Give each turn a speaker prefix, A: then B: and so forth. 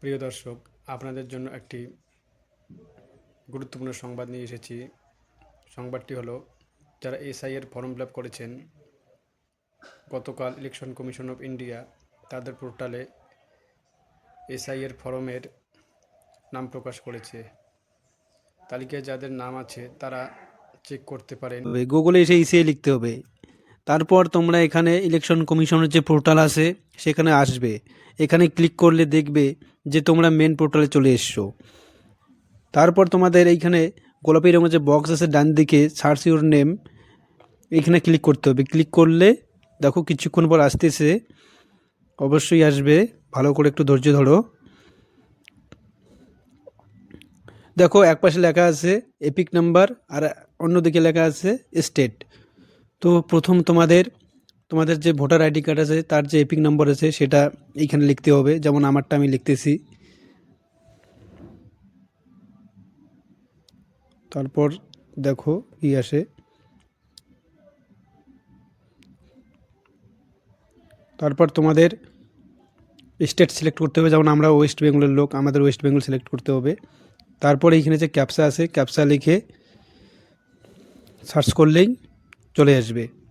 A: প্রিয় দর্শক, আপনাদের জন্য একটি গুরুত্বপূর্ণ সংবাদ নিয়ে এসেছি। সংবাদটি হলো, যারা এসআই এর ফর্ম ফিল করেছেন, গতকাল ইলেকশন কমিশন অফ ইন্ডিয়া তাদের পোর্টালে এসআই এর ফর্মের নাম প্রকাশ করেছে। তালিকায় যাদের নাম আছে, তারা চেক করতে পারেন।
B: গুগলে এসে ইসিআই লিখতে হবে। তারপর তোমরা এখানে ইলেকশন কমিশনের যে পোর্টাল আছে, সেখানে আসবে। এখানে ক্লিক করলে দেখবে যে তোমরা মেন পোর্টালে চলে এসছো। তারপর তোমাদের এইখানে গোলাপি রঙের যে বক্স আছে ডান দিকে সার্চ ইউর নেম এখানে ক্লিক করতে হবে। ক্লিক করলে দেখো কিছুক্ষণ পর আসতেছে। অবশ্যই আসবে। ভালো করে একটু ধৈর্য ধরো। দেখো, এক পাশে লেখা আছে এপিক নাম্বার আর অন্যদিকে লেখা আছে স্টেট তো প্রথম তোমাদের তোমাদের যে ভোটার আইডি কার্ড আছে, তার যে এপিক নম্বর আছে, সেটা এইখানে লিখতে হবে। যেমন আমারটা আমি লিখতেছি। তারপর দেখো কি আসে। তারপর তোমাদের স্টেট সিলেক্ট করতে হবে। যেমন আমরা ওয়েস্ট বেঙ্গলের লোক, আমাদের ওয়েস্ট বেঙ্গল সিলেক্ট করতে হবে। তারপর এইখানে যে ক্যাপসা আছে, ক্যাপসা লিখে সার্চ করলেই চলে আসবে।